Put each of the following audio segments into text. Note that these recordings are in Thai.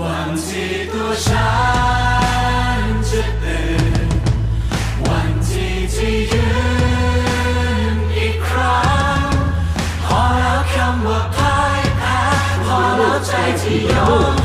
วันที่ตัวฉันจะตื่นวันที่จะยืนอีกครั้งพอแล้วคำว่าพ่ายแพ้พอแล้วใจที่ยอม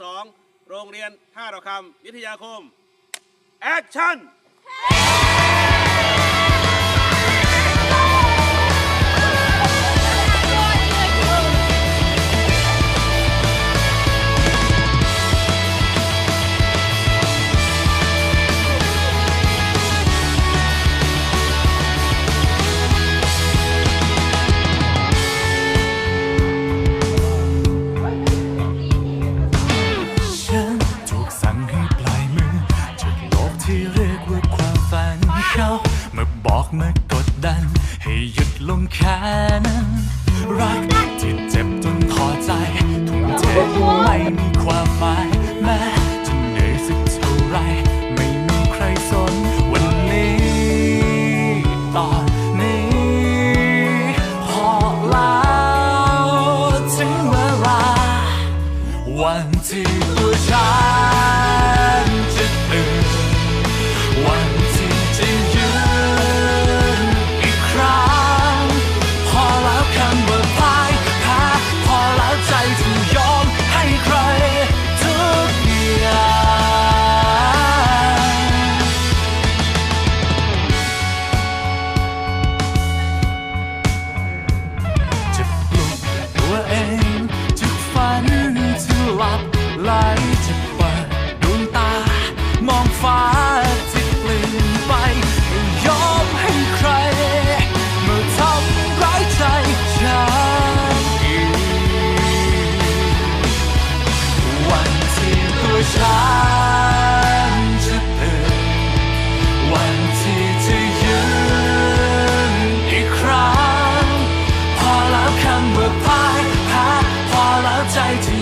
2 โรงเรียนท่าดอกคำวิทยาคม แอคชั่น มาบอกดดัน ให้หยุดลงแค่นั้น รักที่เจ็บจนพอใจ ทุ่มเทไม่มี เองจากฝันที่หลับไหลจะเปิดดวงตามองฟ้าที่เปลี่ยนไปไม่ยอมให้ใครมาทำร้ายใจฉันอีกวันที่ตัวฉันจะตื่นวันที่จะยืนอีกครั้งพอแล้วคำว่าพ่า ยแ